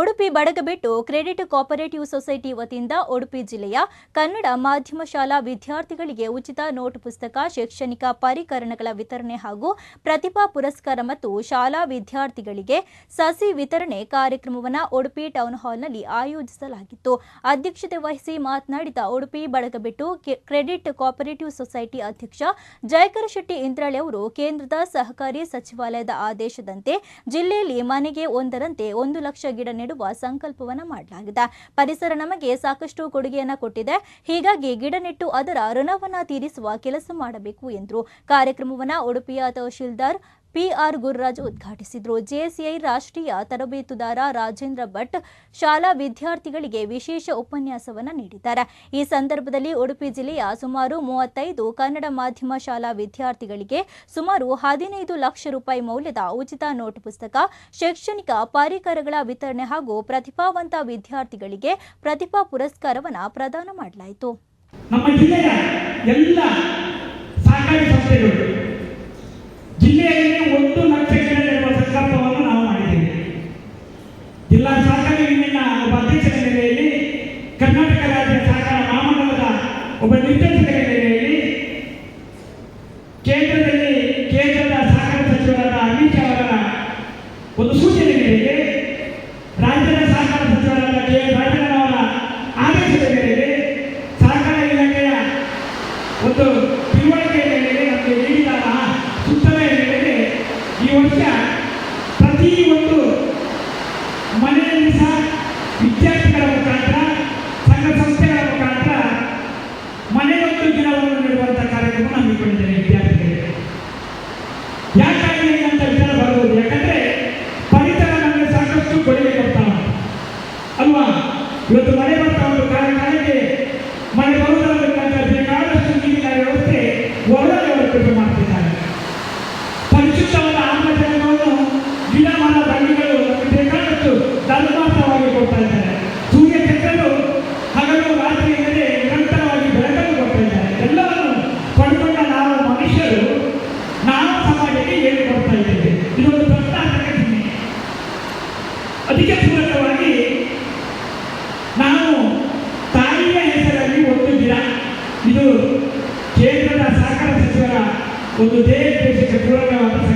Udupi Badagabettu credit cooperative society ವತಿಯಿಂದ ಉಡುಪಿ ಜಿಲ್ಲೆಯ ಕನ್ನಡ ಮಾಧ್ಯಮ ಶಾಲಾ ವಿದ್ಯಾರ್ಥಿಗಳಿಗೆ ಉಚಿತ ನೋಟ್ ಪುಸ್ತಕ, ಶೈಕ್ಷಣಿಕ ಪರಿಕರಣಗಳ ವಿತರಣೆ ಹಾಗೂ ಪ್ರತಿಭಾ ಪುರಸ್ಕಾರ ಮತ್ತು ಶಾಲಾ ವಿದ್ಯಾರ್ಥಿಗಳಿಗೆ ಸಸಿ ವಿತರಣೆ ಕಾರ್ಯಕ್ರಮವನ್ನು ಉಡುಪಿ ಟೌನ್ ಹಾಲ್ನಲ್ಲಿ ಆಯೋಜಿಸಲಾಗಿತ್ತು. ಅಧ್ಯಕ್ಷತೆ ವಹಿಸಿ ಮಾತನಾಡಿದ Udupi Badagabettu credit cooperative society ಅಧ್ಯಕ್ಷ ಜಯಕರ ಶೆಟ್ಟಿ ಇಂದ್ರಾಳೆ ಅವರು, ಕೇಂದ್ರದ ಸಹಕಾರಿ ಸಚಿವಾಲಯದ ಆದೇಶದಂತೆ ಜಿಲ್ಲೆಯಲ್ಲಿ ಮನೆಗೆ ಒಂದರಂತೆ ಒಂದು ಲಕ್ಷ ಗಿಡ ನೆಡುವ ಸಂಕಲ್ಪವನ್ನು ಮಾಡಲಾಗಿದೆ. ಪರಿಸರ ನಮಗೆ ಸಾಕಷ್ಟು ಕೊಡುಗೆಯನ್ನ ಕೊಟ್ಟಿದೆ. ಹೀಗಾಗಿ ಗಿಡ ನೆಟ್ಟು ಅದರ ಋಣವನ್ನು ತೀರಿಸುವ ಕೆಲಸ ಮಾಡಬೇಕು ಎಂದರು. ಕಾರ್ಯಕ್ರಮವನ್ನು ಉಡುಪಿಯ ತಹಶೀಲ್ದಾರ್ ಪಿಆರ್ ಗುರುರಾಜ್ ಉದ್ಘಾಟಿಸಿದರು. ಜೆಎಸ್ಐ ರಾಷ್ಟ್ರೀಯ ತರಬೇತುದಾರ ರಾಜೇಂದ್ರ ಭಟ್ ಶಾಲಾ ವಿದ್ಯಾರ್ಥಿಗಳಿಗೆ ವಿಶೇಷ ಉಪನ್ಯಾಸವನ್ನು ನೀಡಿದ್ದಾರೆ. ಈ ಸಂದರ್ಭದಲ್ಲಿ ಉಡುಪಿ ಜಿಲ್ಲೆಯ ಸುಮಾರು ಮೂವತ್ತೈದು ಕನ್ನಡ ಮಾಧ್ಯಮ ಶಾಲಾ ವಿದ್ಯಾರ್ಥಿಗಳಿಗೆ ಸುಮಾರು ಹದಿನೈದು ಲಕ್ಷ ರೂಪಾಯಿ ಮೌಲ್ಯದ ಉಚಿತ ನೋಟ್ ಪುಸ್ತಕ, ಶೈಕ್ಷಣಿಕ ಪರಿಕರಗಳ ವಿತರಣೆ ಹಾಗೂ ಪ್ರತಿಭಾವಂತ ವಿದ್ಯಾರ್ಥಿಗಳಿಗೆ ಪ್ರತಿಭಾ ಪುರಸ್ಕಾರವನ್ನು ಪ್ರದಾನ ಮಾಡಲಾಯಿತು. ನಮ್ಮ ಜಿಲ್ಲೆಯ ಎಲ್ಲ ಸಹಕಾರಿ ಸಂಸ್ಥೆಗಳು ಜಿಲ್ಲೆಯಲ್ಲಿ ಒಂದು ಲಕ್ಷ ಗಿಡ ನೆಡುವ ಸಂಕಲ್ಪವನ್ನು ನಾವು ಮಾಡಿದ್ದೇವೆ ಜಿಲ್ಲಾ ಸಹಕಾರಿ ಯೂನಿಯನ್ನ ಒಬ್ಬ ಅಧ್ಯಕ್ಷರ ನೆಲೆಯಲ್ಲಿ ಕರ್ನಾಟಕ ರಾಜ್ಯ ಸಹಕಾರ ಮಹಾಮಂಡಲದ ಒಬ್ಬ ಕೇಂದ್ರದಲ್ಲಿ ಕೇಂದ್ರದ ಸಹಕಾರ ಸಚಿವರಾದ ಅಮಿತ್ ಒಂದು ರಾಜ್ಯದ ಸಹಕಾರ ಸಚಿವರಾದ ಆದೇಶದ ಮೇರೆಗೆ ಇಲಾಖೆಯ ಒಂದು ಮೇರೆಗೆ ನಮಗೆ ನೀಡಿದ ಆ ಮೇರೆಗೆ ಈ ವರ್ಷ ಪ್ರತಿ ಒಂದು ಮನೆಯಲ್ಲಿ ಸಹ ವಿದ್ಯಾರ್ಥಿಗಳ ಮಾಡಬೇಕು ನಾನು ವಿದ್ಯಾರ್ಥಿಗಳಿಗೆ ಅಂತ ವಿಚಾರ ಬರಬಹುದು. ಯಾಕಂದ್ರೆ ಪರಿಸರ ನಮಗೆ ಸಾಕಷ್ಟು ಕೊಡುಗೆ ಅಲ್ವಾ? ಇವತ್ತು ಮಳೆ ಬರ್ತಾ ಒಂದು ಕಾರಣ ಮಳೆ ಬರುವುದು Cuando ustedes pues, se acuerdan